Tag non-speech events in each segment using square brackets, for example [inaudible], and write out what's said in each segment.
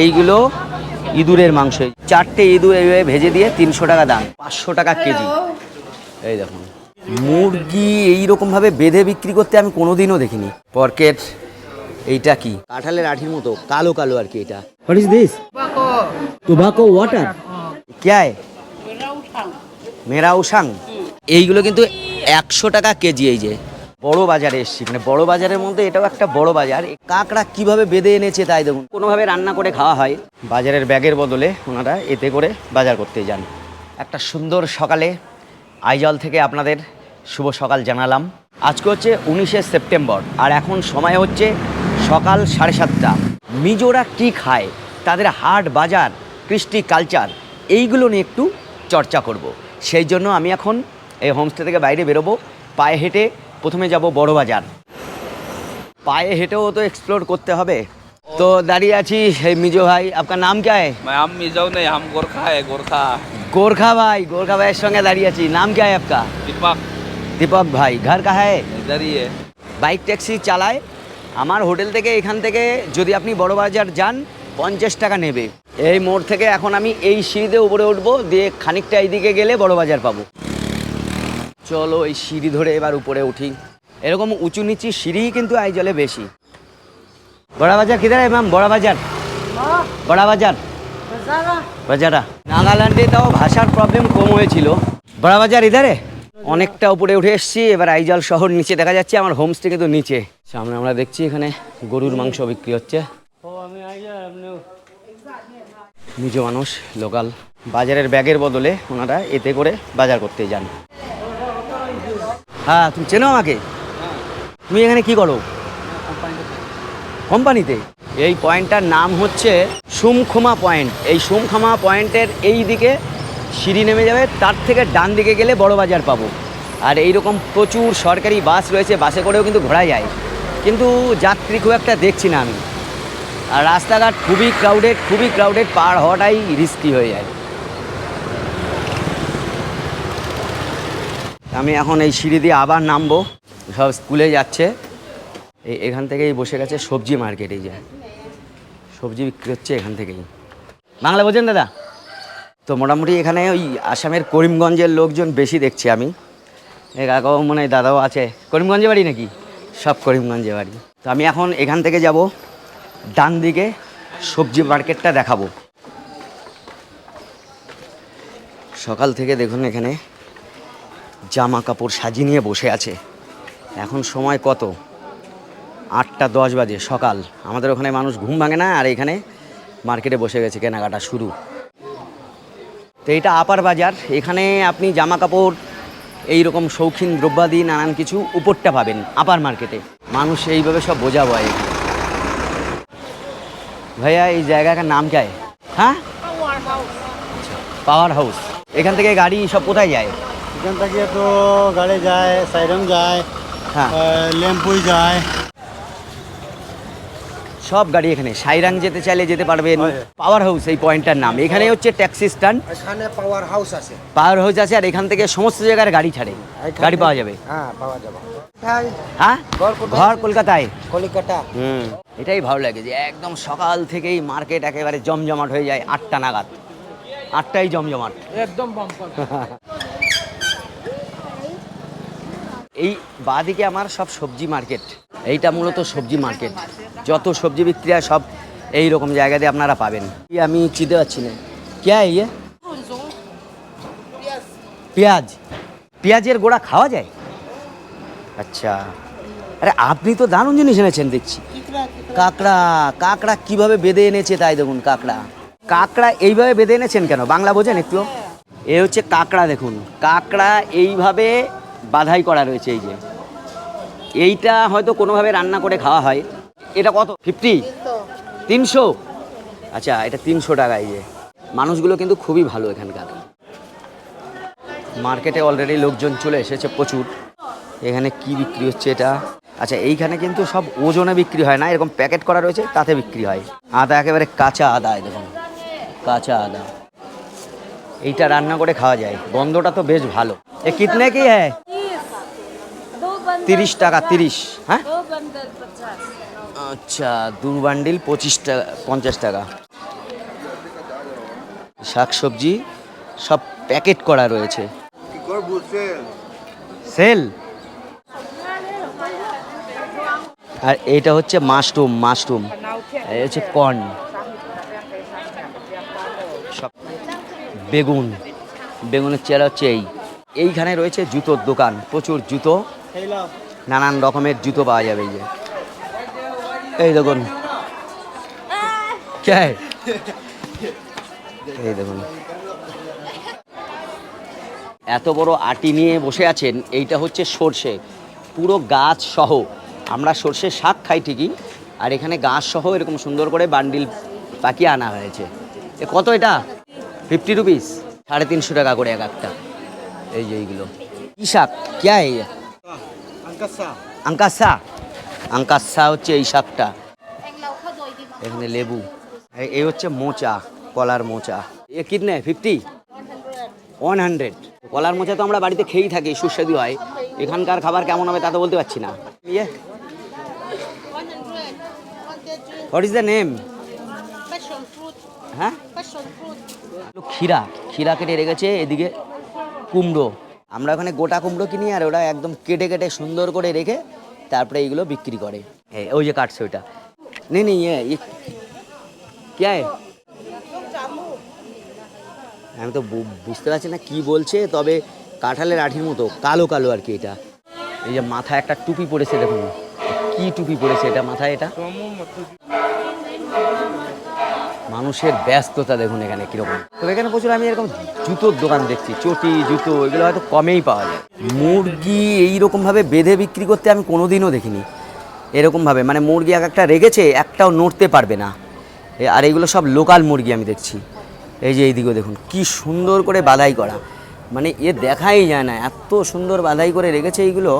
এইগুলো ইঁদুরের মাংস। চারটে ইঁদুর এইভাবে ভেজে দিয়ে তিনশো টাকা দাম পাঁচশো টাকা কেজি। এই দেখুন মুরগি এইরকমভাবে বেঁধে বিক্রি করতে আমি কোনোদিনও দেখিনি। পরকেট এইটা কি? কাঁঠালের আঠির মতো কালো কালো আর কি এটা। হোয়াট দিস ওয়াটার ক্যায় মেরা এইগুলো কিন্তু একশো টাকা কেজি এই যে। বড় বাজারে এসছি। মানে বড় বাজারের মধ্যে এটাও একটা বড় বাজার। কাঁকড়া কীভাবে বেঁধে এনেছে তাই দেখুন। কোনোভাবে রান্না করে খাওয়া হয়। বাজারের ব্যাগের বদলে ওনারা এতে করে বাজার করতে যান। একটা সুন্দর সকালে আইজল থেকে আপনাদের শুভ সকাল জানালাম। আজকে হচ্ছে উনিশে সেপ্টেম্বর, আর এখন সময় হচ্ছে সকাল সাড়ে সাতটা। মিজোরা কি খায়? তাদের হাট, বাজার, কৃষ্টি কালচার, এইগুলো নিয়ে একটু চর্চা করব। সেই জন্য আমি এখন এই হোমস্টে থেকে বাইরে বেরোবো। পায়ে হেঁটে প্রথমে যাব বড় বাজার পায়ে হেঁটেও তো এক্সপ্লোর করতে হবে তো দাঁড়িয়ে আছি এই মিজো ভাই আপনার নাম কে है मैं हम मिजाऊ नहीं हम गोरखा है गोरखा गोरखा भाई गोरखा भाई সঙ্গে দাঁড়িয়ে আছি নাম क्या है आपका दीपक दीपक भाई घर का है इधर ही है বাইক ট্যাক্সি চালায় আমার হোটেল থেকে এখান থেকে যদি আপনি বড় বাজার যান পঞ্চাশ টাকা নেবে এই মোড় থেকে এখন আমি এই সিঁড়িতে উপরে উঠবো দিয়ে খানিকটা এইদিকে গেলে বড় বাজার পাবো চলো এই সিঁড়ি ধরে এবার উপরে উঠি। এরকম উঁচু নিচু সিঁড়ি কিন্তু আইজলে বেশি। বড়া বাজার কিধার ম্যাম বড়া বাজার বড়া বাজার। বাজারা। নাগাল্যান্ডে তাও ভাষার প্রবলেম কম হয়েছিল। বড়া বাজার ইধারে? অনেকটা উপরে উঠে এসেছি এবার আইজল শহর নিচে দেখা যাচ্ছে আমার হোমস্টে কিন্তু নিচে। সামনে আমরা দেখছি এখানে গরুর মাংস বিক্রি হচ্ছে। নিজ মানুষ লোকাল। বাজারের ব্যাগের বদলে ওনারা এতে করে বাজার করতে যান। হ্যাঁ তুমি চেনো আমাকে? তুমি এখানে কি করো? কোম্পানিতে? এই পয়েন্টটার নাম হচ্ছে সুমখোমা পয়েন্ট। এই সুমখোমা পয়েন্টের এই দিকে সিঁড়ি নেমে যাবে, তার থেকে ডান দিকে গেলে বড় বাজার পাবো। আর এই রকম প্রচুর সরকারি বাস রয়েছে, বাসে করেও কিন্তু ঘোরা যায়। কিন্তু যাত্রী খুব একটা দেখছি না আমি। আর রাস্তাঘাট খুবই ক্রাউডেড খুবই ক্রাউডেড পার হওয়াটাই রিস্কি হয়ে যায়। আমি এখন এই সিঁড়ি দিয়ে আবার নামবো। সব স্কুলে যাচ্ছে। এই এখান থেকেই বসে গেছে সবজি মার্কেট, এই যে। সবজি বিক্রি হচ্ছে এখান থেকেই। বাংলা বোঝেন দাদা? তো মোটামুটি এখানে ওই আসামের করিমগঞ্জের লোকজন বেশি দেখছি আমি। কাকাও মনে হয় দাদাও আছে। করিমগঞ্জে বাড়ি নাকি? সব করিমগঞ্জে বাড়ি। তো আমি এখন এখান থেকে যাব, ডান দিকে সবজি মার্কেটটা দেখাবো। সকাল থেকে দেখুন এখানে জামা কাপড় সাজিয়ে নিয়ে বসে আছে। এখন সময় কত? আটটা দশ বাজে সকাল। আমাদের ওখানে মানুষ ঘুম ভাঙে না আর এখানে মার্কেটে বসে গেছে কেনাকাটা শুরু। তো এটা আপার বাজার। এখানে আপনি জামা কাপড় এই রকম শৌখিন দ্রব্যাদি নানান কিছু উপরটা পাবেন আপার মার্কেটে। মানুষ এইভাবে সব বোঝা বয় ভাইয়া এই জায়গাটার নাম ক্যা হ্যাঁ? পাওয়ার আচ্ছা, হাউস এখান থেকে গাড়ি সব কোথায় যায়? এখান থেকে তো গাড়ি যায় সাইরং যায় হ্যাঁ। ল্যাম্পুই যায়। সব গাড়ি এখানে। সাইরাং যেতে চাইলে যেতে পারবেন। পাওয়ার হাউস এই পয়েন্টটার নাম। এখানে হচ্ছে ট্যাক্সি স্ট্যান্ড এখানে পাওয়ার হাউস আছে। পাওয়ার হাউস আছে আর এখান থেকে সমস্ত জায়গার গাড়ি ছাড়ে। গাড়ি পাওয়া যাবে। হ্যাঁ পাওয়া যাবে। হ্যাঁ? ঘর কলকাতায়। কলকাতা। হুম এটাই ভালো লাগে যে একদম সকাল থেকেই মার্কেট একেবারে জমজমাট হয়ে যায়। আটটা নাগাদ। আটটাই জমজমাট। একদম [laughs] এই বাদিকে আমার সব সবজি মার্কেট। এইটা মূলত সবজি মার্কেট। যত সবজি বিক্রি হয় সব এই রকম জায়গাতে আপনারা পাবেন। আমি চিনতে পারছি না। কে ইয়ে পেঁয়াজ। পেঁয়াজের গোড়া খাওয়া যায়? আচ্ছা। আরে আপনি তো দারুণ জিনিস এনেছেন দেখছি। কাঁকড়া কাঁকড়া কীভাবে বেঁধে এনেছে তাই দেখুন, কাঁকড়া। কাঁকড়া এইভাবে বেঁধে এনেছেন কেন? বাংলা বোঝেন একটু। এ হচ্ছে কাঁকড়া দেখুন। কাঁকড়া এইভাবে বাধাই করা রয়েছে এই যে। এইটা হয়তো কোনোভাবে রান্না করে খাওয়া হয়। এটা কত? ফিফটি তিনশো? আচ্ছা এটা তিনশো টাকা এই যে। মানুষগুলো কিন্তু খুবই ভালো এখানকার। মার্কেটে অলরেডি লোকজন চলে এসেছে প্রচুর। এখানে কি বিক্রি হচ্ছে এটা? আচ্ছা এইখানে কিন্তু সব ওজনে বিক্রি হয় না, এরকম প্যাকেট করা রয়েছে, তাতে বিক্রি হয়। আদা একেবারে কাঁচা আদা দেখুন। কাঁচা আদা। এইটা রান্না করে খাওয়া যায়। গন্ধটা তো বেশ ভালো। এ কিতনে কি হ্যাঁ তিরিশ টাকা তিরিশ। হ্যাঁ? আচ্ছা দু বান্ডিল পঁচিশ টাকা পঞ্চাশ টাকা। শাকসবজি সব প্যাকেট করা রয়েছে। সেল? আর এটা হচ্ছে মাশরুম মাশরুম। হচ্ছে কর্ন। বেগুন। বেগুনের চেয়ার হচ্ছে এই। এইখানে রয়েছে জুতোর দোকান, প্রচুর জুতো। নানান রকমের জুতো পাওয়া যাবে এই যে। এই দেখুন। কে? এই দেখুন। এত বড় আটি নিয়ে বসে আছেন, এইটা হচ্ছে সর্ষে। পুরো গাছ সহ। আমরা সর্ষে শাক খাই ঠিকই, আর এখানে গাছ সহ এরকম সুন্দর করে বান্ডিল পাকিয়ে আনা হয়েছে। এ কত এটা? ফিফটি রুপিস সাড়ে তিনশো টাকা করে এক একটা। এই যে এইগুলো। কি শাক? ক্যা এই আঙ্কাসা। আঙ্কাসা? হচ্ছে এই শাকটা। এখানে লেবু। এ- এই হচ্ছে মোচা কলার মোচা। এ কিতনে? ফিফটি ওয়ান হান্ড্রেড কলার মোচা তো আমরা বাড়িতে খেয়েই থাকি সুস্বাদু হয়। এখানকার খাবার কেমন হবে তা তো বলতে পারছি না। ইয়ে হোয়াট ইজ দ্য নেম হ্যাঁ. ক্ষীরা। ক্ষীরা কেটে রেখেছে এদিকে কুমড়ো। আমরা ওখানে গোটা কুমড়ো কিনি আর ওরা একদম কেটে কেটে সুন্দর করে রেখে তারপরে এইগুলো বিক্রি করে। হ্যাঁ ওই যে কাটছে ওইটা। নেই নেই ইয়ে, ইয়ে কে? আমি তো বুঝতে পারছি না কি বলছে, তবে কাঁঠালের আঠির মতো, কালো কালো আর কি এটা। এই যে মাথায় একটা টুপি পড়েছে দেখুন। কি টুপি পড়েছে এটা মাথায় এটা? মানুষের ব্যস্ততা দেখুন এখানে কীরকম। তো এখানে প্রচুর আমি এরকম জুতোর দোকান দেখছি, চটি, জুতো, এগুলো হয়তো কমেই পাওয়া যায়। মুরগি এইরকমভাবে বেঁধে বিক্রি করতে আমি কোনোদিনও দেখিনি। এরকমভাবে মানে মুরগি এক একটা রেগেছে একটাও নড়তে পারবে না। আর এইগুলো সব লোকাল মুরগি আমি দেখছি। এই যে এইদিকেও দেখুন, কি সুন্দর করে বাধাই করা। মানে এ দেখাই যায় না, এত সুন্দর বাধাই করে রেখেছে এইগুলো,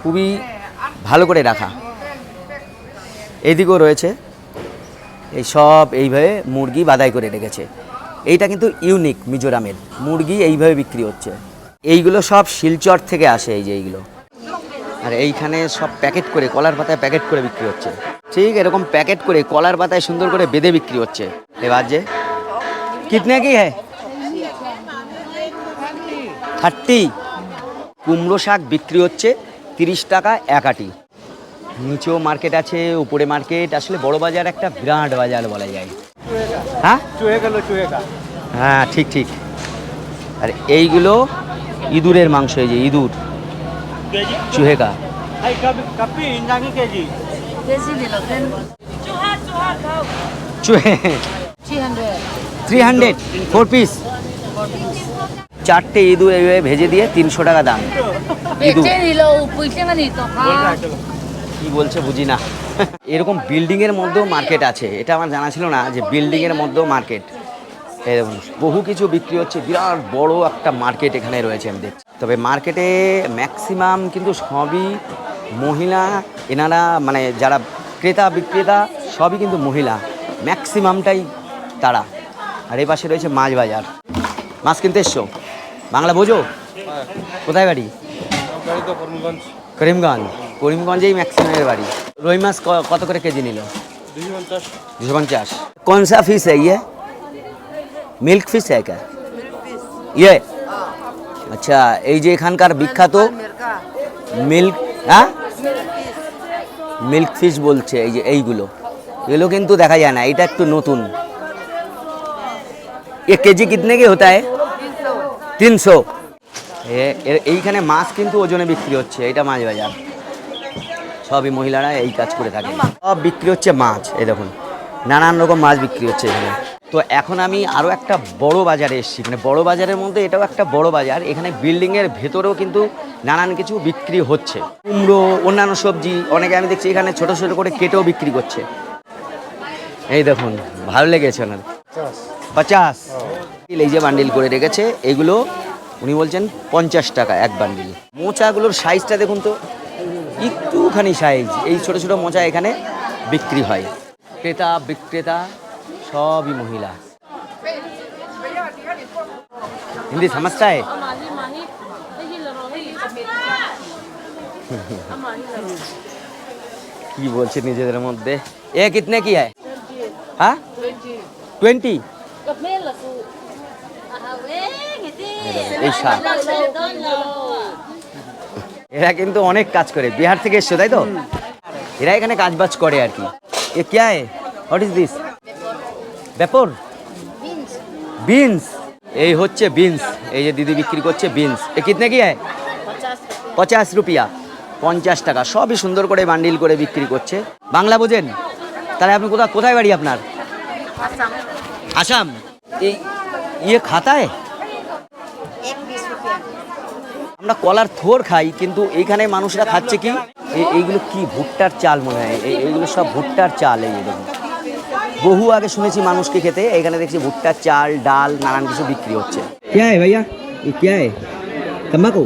খুবই ভালো করে রাখা। এদিকেও রয়েছে এই সব এইভাবে মুরগি বাদাই করে রেখেছে। এইটা কিন্তু ইউনিক মিজোরামের। মুরগি এইভাবে বিক্রি হচ্ছে। এইগুলো সব শিলচর থেকে আসে এই যে এইগুলো। আর এইখানে সব প্যাকেট করে, কলার পাতায় প্যাকেট করে বিক্রি হচ্ছে। ঠিক এরকম প্যাকেট করে, কলার পাতায় সুন্দর করে বেঁধে বিক্রি হচ্ছে। এবার যে কিতনে কি হ্যাঁ থার্টি। কুমড়ো শাক বিক্রি হচ্ছে তিরিশ টাকা এক আটি। নিচেও মার্কেট আছে উপরে মার্কেট আসলে বড় বাজার একটা বিরাট বাজার বলা যায়। হ্যাঁ? হ্যাঁ ঠিক ঠিক। আর এইগুলো ইঁদুরের মাংস এই যে ইঁদুর। চুহেকা। থ্রি হান্ড্রেড ফোর পিস চারটে ইঁদুর ভেজে দিয়ে তিনশো টাকা দাম। ইঁদুর। কি বলছে বুঝি না। [laughs] এরকম বিল্ডিংয়ের মধ্যেও মার্কেট আছে। এটা আমার জানা ছিল না যে বিল্ডিংয়ের মধ্যেও মার্কেট এরকম বহু কিছু বিক্রি হচ্ছে। বিরাট বড় একটা মার্কেট এখানে রয়েছে আমি দেখছি। তবে মার্কেটে ম্যাক্সিমাম কিন্তু সবই মহিলা এনারা মানে যারা ক্রেতা বিক্রেতা সবই কিন্তু মহিলা। ম্যাক্সিমামটাই তারা। আর এ পাশে রয়েছে মাছ বাজার। মাছ কিনতে এসছো? বাংলা বোঝো? কোথায় বাড়ি? করিমগঞ্জ। করিমগঞ্জেই ম্যাক্সিমামের বাড়ি। রুই মাছ কত করে কেজি নিল? দুশো পঞ্চাশ। কনসা ফিস হ্যাঁ ইয়ে? মিল্ক ফিস হ্যাঁ ইয়ে? আচ্ছা এই যে এখানকার বিখ্যাত মিল্ক হ্যাঁ? মিল্ক ফিস বলছে এই যে এইগুলো। এগুলো কিন্তু দেখা যায় না এটা একটু নতুন। এ কেজি কিতনে কি হতে তিনশো। এইখানে মাছ কিন্তু ওজনে বিক্রি হচ্ছে এটা মাছ বাজার। সবই মহিলারা এই কাজ করে থাকে সব বিক্রি হচ্ছে মাছ এই দেখুন। নানান রকম মাছ বিক্রি হচ্ছে এখানে। তো এখন আমি আরও একটা বড় বাজারে এসেছি। মানে বড় বাজারের মধ্যে এটাও একটা বড় বাজার। এখানে বিল্ডিংয়ের ভেতরেও কিন্তু নানান কিছু বিক্রি হচ্ছে। কুমড়ো অন্যান্য সবজি অনেকে আমি দেখছি এখানে ছোট ছোট করে কেটেও বিক্রি করছে। এই দেখুন ভালো লেগেছে ওনার। পঞ্চাশ এই যে বান্ডিল করে রেখেছে এগুলো উনি বলছেন পঞ্চাশ টাকা এক বান্ডিল মোচাগুলোর সাইজটা দেখুন তো একটুখানি সাইজ এই ছোট ছোট মোচা এখানে বিক্রি হয়। ক্রেতা বিক্রেতা সবই মহিলা। হিন্দি সমস্যা কি বলছে নিজেদের মধ্যে? এ কিতনে কি হ্যাঁ? হ্যাঁ টোয়েন্টি এই সাত এরা কিন্তু অনেক কাজ করে বিহার থেকে এসছো তাই তো? এরা এখানে কাজ বাজ করে আর কি। এ ক্যা है হোয়াট ইজ দিস ব্যাপর বিনস এই হচ্ছে বিনস এই যে দিদি বিক্রি করছে বিনস এ কিতনে কি है পঞ্চাশ রুপিয়া পঞ্চাশ টাকা সবই সুন্দর করে বান্ডিল করে বিক্রি করছে। বাংলা বোঝেন? তাহলে আপনি কোথায় কোথায় বাড়ি আপনার? আসাম? এই ইয়ে খাতায়? আমরা কলার থোর খাই কিন্তু এইখানে মানুষরা খাচ্ছে কি? এইগুলো কি ভুট্টার চাল মনে হয়? এই- এইগুলো সব ভুট্টার চাল এই দেখুন। বহু আগে শুনেছি মানুষকে খেতে এখানে দেখছি ভুট্টার চাল ডাল নানান কিছু বিক্রি হচ্ছে। কে ভাইয়া কে তাম্বাকু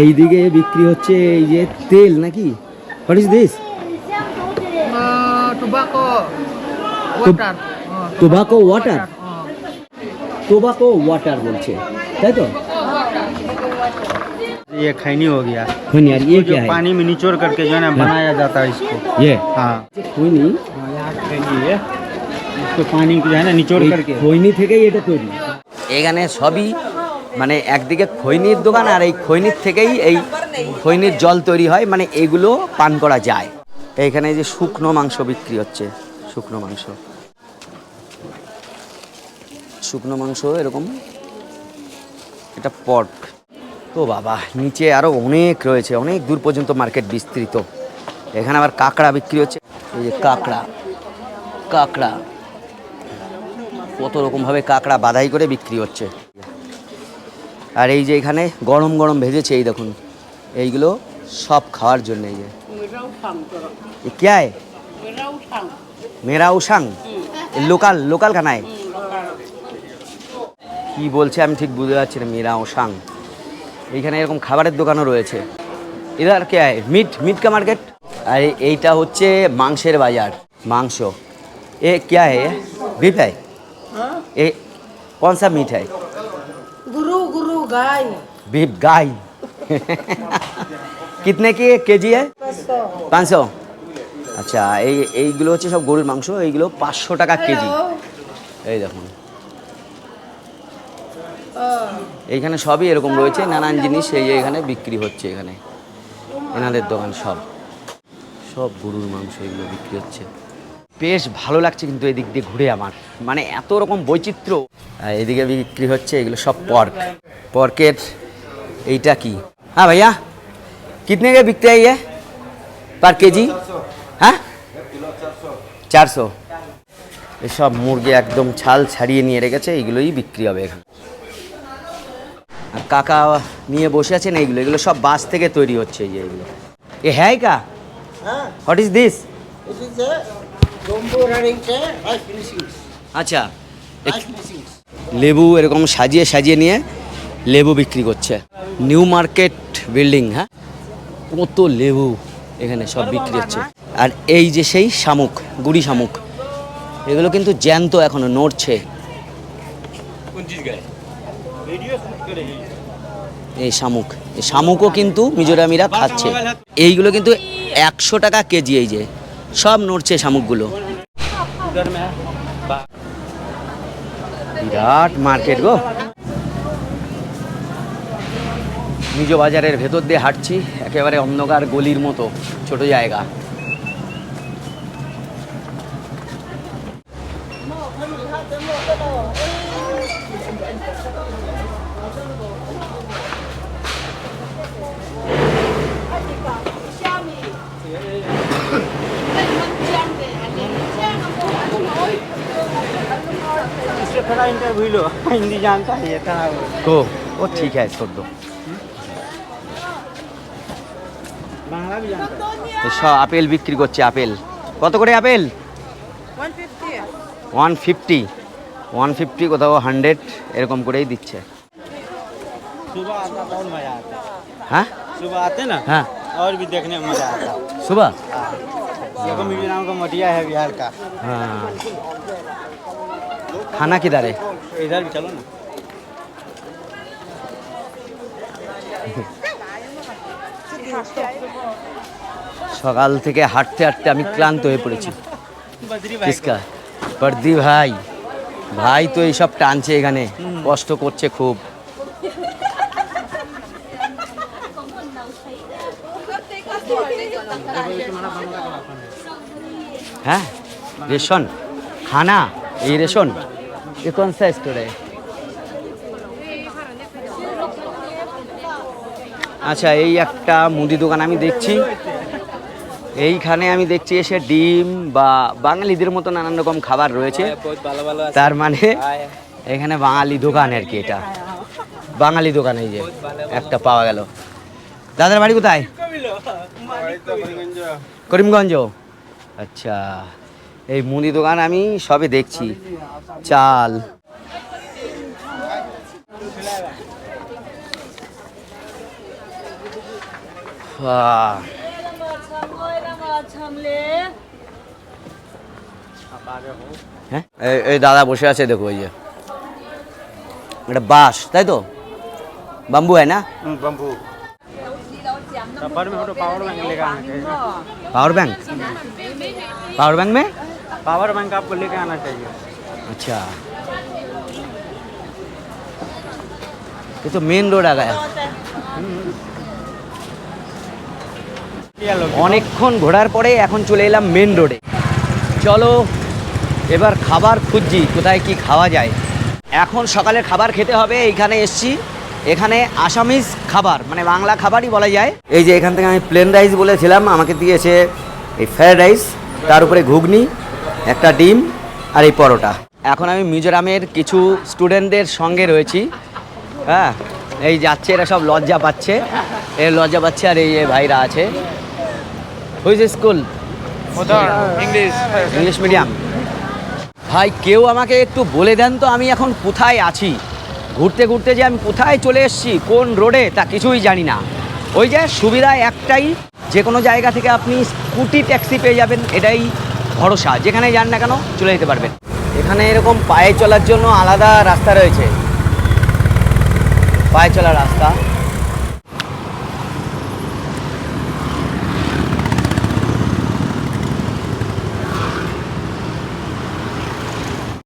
এই দিকে বিক্রি হচ্ছে এই যে তেল নাকি? What is this tobacco water tobacco water বলছে তাই তো? ये खैनी हो गया হয়নি আর ইয়ে जो কে पानी में निचोड़ करके जो है ना बनाया जाता है इसको ইয়ে हाँ হয়নি हाँ, यहाँ खैनी है इसको पानी को जो है ना निचोड़ करके খৈনি থেকেই এটা তৈরি এখানে সবই মানে একদিকে খৈনির দোকান আর এই খৈনির থেকেই এই খৈনির জল তৈরি হয় মানে এগুলো পান করা যায় এইখানে এই যে শুকনো মাংস বিক্রি হচ্ছে শুকনো মাংস শুকনো মাংস এরকম এটা পট তো বাবা নিচে আরো অনেক রয়েছে অনেক দূর পর্যন্ত মার্কেট বিস্তৃত এখানে আবার কাঁকড়া বিক্রি হচ্ছে এই যে কাঁকড়া কাঁকড়া কত রকমভাবে কাঁকড়া বাধাই করে বিক্রি হচ্ছে আর এই যে এখানে গরম গরম ভেজেছে এই দেখুন এইগুলো সব খাওয়ার জন্য এই যে ये क्या है मेरा उशांग লোকাল লোকাল খানা है কি বলছে আমি ঠিক বুঝতে পারছি না মেরা ওসাং এইখানে এরকম খাবারের দোকানও রয়েছে এদার কে হয় মিট মিট কা মার্কেট আর এই- এইটা হচ্ছে মাংসের বাজার মাংস এ क्या है ये बीफ है ये कौन सा मीट है guru guru guy. बीफ गाय कितने की के जी है পাঁচশো আচ্ছা এই এইগুলো হচ্ছে সব গরুর মাংস এইগুলো পাঁচশো টাকা কেজি এই দেখুন এইখানে সবই এরকম রয়েছে, নানান জিনিস এই এখানে বিক্রি হচ্ছে এখানে। এনাদের দোকান সব। সব গরুর মাংস এগুলো বিক্রি হচ্ছে। বেশ ভালো লাগছে কিন্তু এদিক দিয়ে ঘুরে আমার। মানে এত রকম বৈচিত্র্য। এদিকে বিক্রি হচ্ছে এগুলো সব পর্ক। পর্কের এইটা কি? হ্যাঁ ভাইয়া, কিতনে গিয়ে বিক্রি ইয়ে পার কেজি? হ্যাঁ? চারশো। এসব মুরগি একদম ছাল ছাড়িয়ে নিয়ে রেখেছে, এগুলোই বিক্রি হবে এখানে। আর কাকা নিয়ে বসে আছেন এইগুলো এগুলো সব বাঁশ থেকে তৈরি হচ্ছে এই যে এগুলো। এ হ্যাঁ কা? What is this. আচ্ছা. লেবু এরকম সাজিয়ে সাজিয়ে নিয়ে লেবু বিক্রি করছে। নিউ মার্কেট বিল্ডিং হ্যাঁ? কত লেবু এখানে সব বিক্রি হচ্ছে। আর এই যে সেই শামুক গুড়ি শামুক এগুলো কিন্তু জ্যান্ত এখনও নড়ছে। এই শামুক। এই শামুকও কিন্তু মিজোরামিরা খাচ্ছে। এইগুলো কিন্তু একশো টাকা কেজি এই যে। সব নড়ছে শামুকগুলো। বিরাট মার্কেট গো। নিজ বাজারের ভেতর দিয়ে হাঁটছি, একেবারে অন্ধকার গলির মতো, ছোট জায়গা। थोड़ा इंटरव्यू लो हिंदी जानता है ये कहाँ है? তো ও ঠিক আছে ছোট बांग्ला भी जानता है সব আপেল বিক্রি করছে আপেল কত করে apple one fifty one fifty কোথাও হান্ড্রেড এরকম করেই দিচ্ছে सुबह आता बहुत मजा आता है হ্যাঁ सुबह आते ना হ্যাঁ और भी देखने में मजा आता है সুবা देखो मेरे नाम का मटिया है बिहार का हाँ खाना किधर है इधर भी चलो ना সকাল থেকে হাঁটতে হাঁটতে আমি ক্লান্ত হয়ে পড়েছি बद्री भाई किसका प्रदीप भाई ভাই তো এইসব টানছে এখানে কষ্ট করছে খুব হ্যাঁ রেশন খানা এই রেশন ये कौन सा स्टोर है আচ্ছা এই একটা মুদি দোকান আমি দেখছি এইখানে আমি দেখছি এসে ডিম বা বাঙালিদের মতো নানান রকম খাবার রয়েছে बहुत ভালো ভালো আছে তার মানে আয়। এখানে বাঙালি দোকান আর কি এটা বাঙালি দোকান এই যে একটা পাওয়া গেল দাদার বাড়ি কোথায় করিমগঞ্জ আচ্ছা এই মুদি দোকান আমি সবে দেখছি চাল আহ, হ্যাঁ এই- এই দাদা বসে আছে দেখো ওই যে এটা বাঁশ তাই তো বাম্বু है ना बम्बू सफर में फोटो पावर बैंक लेकर आना चाहिए पावर बैंक पावर बैंक में पावर बैंक आपको लेकर आना चाहिए अच्छा ये तो मेन रोड आ गया অনেকক্ষণ ঘোরার পরে এখন চলে এলাম মেন রোডে চলো এবার খাবার খুঁজছি কোথায় কি খাওয়া যায় এখন সকালে খাবার খেতে হবে এইখানে এসছি এখানে আসামিজ খাবার মানে বাংলা খাবারই বলা যায় এই যে এখান থেকে আমি প্লেন রাইস বলেছিলাম আমাকে দিয়েছে এই ফ্রায়েড রাইস তার উপরে ঘুগনি একটা ডিম আর এই পরোটা। এখন আমি মিজোরামের কিছু স্টুডেন্টদের সঙ্গে রয়েছি। হ্যাঁ এই যাচ্ছে এরা সব লজ্জা পাচ্ছে। এর লজ্জা পাচ্ছে আর এই ভাইরা আছে। Which school English. English medium. ভাই কেউ আমাকে একটু বলে দেন তো আমি এখন কোথায় আছি? ঘুরতে ঘুরতে যে আমি কোথায় চলে এসেছি কোন রোডে তা কিছুই জানি না। ওই যে সুবিধা একটাই যে কোনো জায়গা থেকে আপনি স্কুটি ট্যাক্সি পেয়ে যাবেন এটাই ভরসা যেখানে যান না কেন চলে যেতে পারবেন। এখানে এরকম পায়ে চলার জন্য আলাদা রাস্তা রয়েছে। পায়ে চলার রাস্তা।